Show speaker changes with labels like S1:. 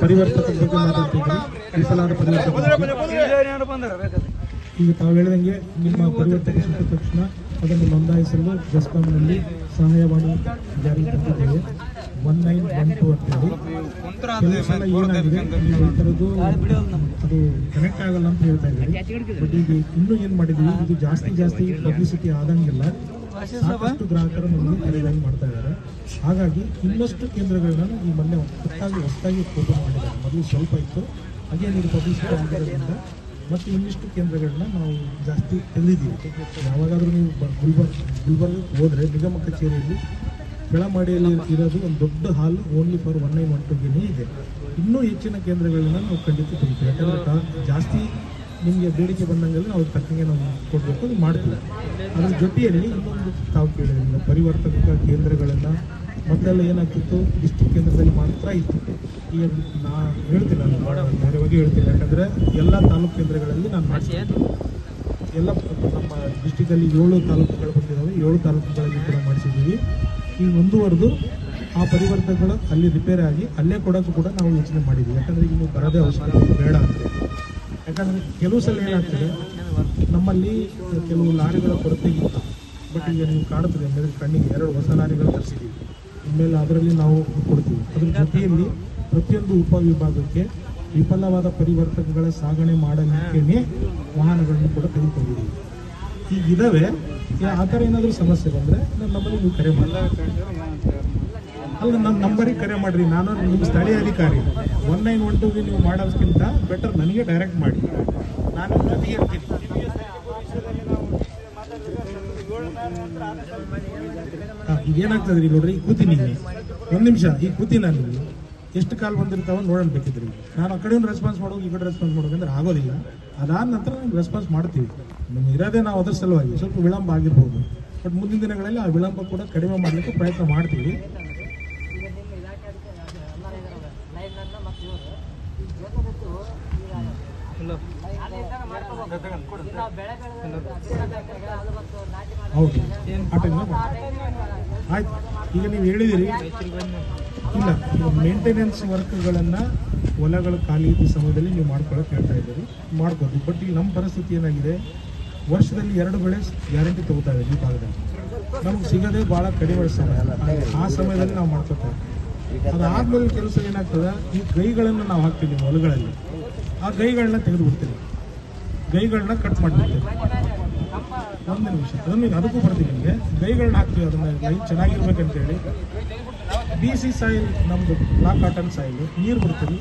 S1: ಪರಿವರ್ತಕದ ಬಗ್ಗೆ ಮಾತಾಡ್ತಿದ್ರು ಮೀಸಲಾದ ಪರಿವರ್ತಕ ಈಗ ತಾವು ಹೇಳಿದಂಗೆ ನಿಮ್ಮ ಪರಿವರ್ತಕ ಸಿಕ್ಕ ತಕ್ಷಣ ಅದನ್ನು ನೋಂದಾಯಿಸಲು ಜಸ್ಕಾಂನಲ್ಲಿ ಸಹಾಯವಾಣಿ ಜಾರಿ ತಂದಿದ್ದೇವೆ ಒನ್ ನೈನ್ ಒನ್ ಟು ಅಂತೇಳಿ ಕೆಲವು ಸಲ ಈ ಅದು ಕನೆಕ್ಟ್ ಆಗಲ್ಲ ಅಂತ ಹೇಳ್ತಾ ಇದ್ದೀವಿ ಬಟ್ ಈಗ ಇನ್ನೂ ಏನು ಮಾಡಿದ್ದೀವಿ? ಇದು ಜಾಸ್ತಿ ಜಾಸ್ತಿ ಪಬ್ಲಿಸಿಟಿ ಆದಂಗೆಲ್ಲ. ಸಾಕಷ್ಟು ಗ್ರಾಹಕರನ್ನು ಖರೀದಾಗಿ ಮಾಡ್ತಾ ಇದ್ದಾರೆ. ಹಾಗಾಗಿ ಇನ್ನಷ್ಟು ಕೇಂದ್ರಗಳನ್ನ ಈ ಮೊನ್ನೆ ಒಟ್ಟಾಗಿ ಹೊಸದಾಗಿ ಫೋಟೋ ಮಾಡಿದ್ದಾರೆ. ಮೊದಲು ಸ್ವಲ್ಪ ಇತ್ತು. ಹಾಗೆ ನೀವು ಪಬ್ಲಿಸಿಟಿ ಆಗಿರೋದ್ರಿಂದ ಮತ್ತು ಇನ್ನಿಷ್ಟು ಕೇಂದ್ರಗಳನ್ನ ನಾವು ಜಾಸ್ತಿ ತೆಗೆದಿದ್ದೀವಿ. ಯಾವಾಗಾದರೂ ನೀವು ಗುಲ್ಬರ್ಗ, ಗುಲ್ಬರ್ಗಕ್ಕೆ ಹೋದರೆ ನಿಗಮ ಕಚೇರಿಯಲ್ಲಿ ಕೆಳಮಾಡಿಯಲ್ಲಿ ಇರೋದು ಒಂದು ದೊಡ್ಡ hall only for one nine one ಟುಗೆನೇ ಇದೆ. ಇನ್ನೂ ಹೆಚ್ಚಿನ ಕೇಂದ್ರಗಳನ್ನ ನಾವು ಖಂಡಿತ ತೆಗಿತೀವಿ. ಯಾಕಂದರೆ ಜಾಸ್ತಿ ನಿಮಗೆ ಬೇಡಿಕೆ ಬಂದಂಗೆಲ್ಲ ನಾವು ತಕ್ಕಂಗೆ ನಾವು ಕೊಡಬೇಕು, ಅದು ಮಾಡ್ತೀವಿ. ಅದ್ರ ಜೊತೆಯಲ್ಲಿ ಇನ್ನೊಂದು ತಾವು ಕೇಳಿದ್ರಿಂದ ಪರಿವರ್ತಕ ಕೇಂದ್ರಗಳನ್ನು ಮೊದಲೆಲ್ಲ ಏನಾಗ್ತಿತ್ತು? ಡಿಸ್ಟಿಕ್ ಕೇಂದ್ರದಲ್ಲಿ ಮಾತ್ರ ಇತ್ತು. ಈಗ ನಾನು ಹೇಳ್ತೀನಿ, ನಾನು ಧೈರ್ಯವಾಗಿ ಹೇಳ್ತೀನಿ. ಯಾಕಂದರೆ ಎಲ್ಲ ತಾಲೂಕು ಕೇಂದ್ರಗಳಲ್ಲಿ ನಾನು ಮಾಡ್ತೀನಿ. ಎಲ್ಲ ನಮ್ಮ ಡಿಸ್ಟಿಕಲ್ಲಿ ಏಳು ತಾಲೂಕುಗಳು ಬಂದಿದ್ದಾವೆ. ಏಳು ತಾಲೂಕುಗಳಲ್ಲಿ ಕೂಡ ಮಾಡಿಸಿದ್ದೀವಿ. ಈ ಮುಂದುವರೆದು ಆ ಪರಿವರ್ತಕಗಳು ಅಲ್ಲಿ ರಿಪೇರ್ ಆಗಿ ಅಲ್ಲೇ ಕೊಡೋಕ್ಕೂ ಕೂಡ ನಾವು ಯೋಚನೆ ಮಾಡಿದ್ದೀವಿ. ಯಾಕಂದರೆ ಇನ್ನು ಬರೋದೇ ಅವಶ್ಯಕತೆ ಬೇಡ ಅಂತ. ಯಾಕಂದರೆ ಕೆಲವು ಸಲ ಏನಾಗ್ತದೆ, ನಮ್ಮಲ್ಲಿ ಕೆಲವು ಲಾರಿಗಳ ಕೊರತೆ ಇತ್ತು ಬಟ್ ಈಗ ನೀವು ಕಾಣುತ್ತದೆ ಮೇಲೆ ಕಣ್ಣಿಗೆ ಎರಡು ಹೊಸ ಲಾರಿಗಳು ತರಿಸಿದ್ದೀವಿ. ಆಮೇಲೆ ಅದರಲ್ಲಿ ನಾವು ಕೊಡ್ತೀವಿ. ಅದ್ರ ಜೊತೆಯಲ್ಲಿ ಪ್ರತಿಯೊಂದು ಉಪವಿಭಾಗಕ್ಕೆ ವಿಫಲವಾದ ಪರಿವರ್ತಕಗಳ ಸಾಗಣೆ ಮಾಡಲಿಕ್ಕೇನೆ ವಾಹನಗಳನ್ನು ಕೂಡ ತೆಗೆದುಕೊಂಡಿದ್ದೀವಿ. ಈಗ ಇದಾವೆ. ಆ ಥರ ಏನಾದರೂ ಸಮಸ್ಯೆ ಬಂದರೆ ನಮ್ಮಲ್ಲಿ ನೀವು ಕರೆ ಮಾಡಿ. ಅಲ್ಲ ನನ್ನ ನಂಬರಿಗೆ ಕರೆ ಮಾಡಿರಿ. ನಾನು ನಿಮ್ಮ ಸ್ಥಳೀಯ ಅಧಿಕಾರಿ. ಒನ್ ನೈನ್ ಒನ್ ಟೂಗೆ ನೀವು ಮಾಡೋದಕ್ಕಿಂತ ಬೆಟರ್ ನನಗೆ ಡೈರೆಕ್ಟ್ ಮಾಡಿ. ನಾನು ನದಿಗೆ ಇರ್ತೀನಿ ಈಗ ಏನಾಗ್ತದೆ ರೀ ನೋಡ್ರಿ ಈಗ ಕೂತೀನಿ ಒಂದು ನಿಮಿಷ ಈಗ ಕೂತಿ ನಾನು ಎಷ್ಟು ಕಾಲ್ ಬಂದಿರ್ತಾವ ನೋಡೋಣ ಬೇಕಿದ್ರಿ. ನಾನು ಆ ಕಡೆಯಿಂದ ರೆಸ್ಪಾನ್ಸ್ ಮಾಡೋದು ಈ ಕಡೆ ರೆಸ್ಪಾನ್ಸ್ ಮಾಡೋದಂದ್ರೆ ಆಗೋದಿಲ್ಲ. ಅದಾದ ನಂತರ ನಾವು ರೆಸ್ಪಾನ್ಸ್ ಮಾಡ್ತೀವಿ. ನಮ್ಗೆ ಇರೋದೇ ನಾವು ಅದರ ಸಲುವಾಗಿ. ಸ್ವಲ್ಪ ವಿಳಂಬ ಆಗಿರ್ಬೋದು. ಬಟ್ ಮುಂದಿನ ದಿನಗಳಲ್ಲಿ ಆ ವಿಳಂಬ ಕೂಡ ಕಡಿಮೆ ಮಾಡಲಿಕ್ಕೆ ಪ್ರಯತ್ನ ಮಾಡ್ತೀವಿ. ಹೌದು. ಆಯ್ತು ಈಗ ನೀವು ಹೇಳಿದಿರಿ, ಇಲ್ಲ ಮೇಂಟೆನೆನ್ಸ್ ವರ್ಕ್ಗಳನ್ನು ಹೊಲಗಳ ಖಾಲಿ ಇದ್ದ ಸಮಯದಲ್ಲಿ ನೀವು ಮಾಡ್ಕೊಳ್ಳೋಕೆ ಹೇಳ್ತಾ ಇದ್ದೀರಿ. ಮಾಡ್ಬೋದು ಬಟ್ ಈಗ ನಮ್ಮ ಪರಿಸ್ಥಿತಿ ಏನಾಗಿದೆ? ವರ್ಷದಲ್ಲಿ ಎರಡು ಬೆಳೆ ಗ್ಯಾರಂಟಿ ತಗೋತಾ ಇದ್ದೀವಿ ಭಾಗದಲ್ಲಿ. ನಮ್ಗೆ ಸಿಗೋದೇ ಭಾಳ ಕಡಿಮೆ ಸಮಯ. ಆ ಸಮಯದಲ್ಲಿ ನಾವು ಮಾಡ್ಕೊತಾ ಅದಾದ್ಮೇಲೆ ಕೆಲಸ ಏನಾಗ್ತದೆ? ಈ ಗೈಗಳನ್ನು ನಾವು ಹಾಕ್ತೀವಿ ಹೊಲಗಳಲ್ಲಿ. ಆ ಗೈಗಳನ್ನ ತೆಗೆದು ಬಿಡ್ತೀವಿ ಗೈಗಳನ್ನ ಕಟ್ ಮಾಡಿಬಿಡ್ತೀವಿ. ಒಂದು ನಿಮಿಷ. ಅದನ್ನು ಅದಕ್ಕೂ ಬರ್ತೀವಿ ನಿಮಗೆ. ಗೈಗಳನ್ನ ಹಾಕ್ತೀವಿ. ಅದನ್ನ ಲೈನ್ ಚೆನ್ನಾಗಿರ್ಬೇಕಂತೇಳಿ. ಬಿ ಸಿ ಸಾಯಿಲ್ ನಮ್ಮದು ಬ್ಲಾಕ್ ಕಾಟನ್ ಸಾಯಿಲ್ ನೀರು ಬಿಡ್ತೀವಿ.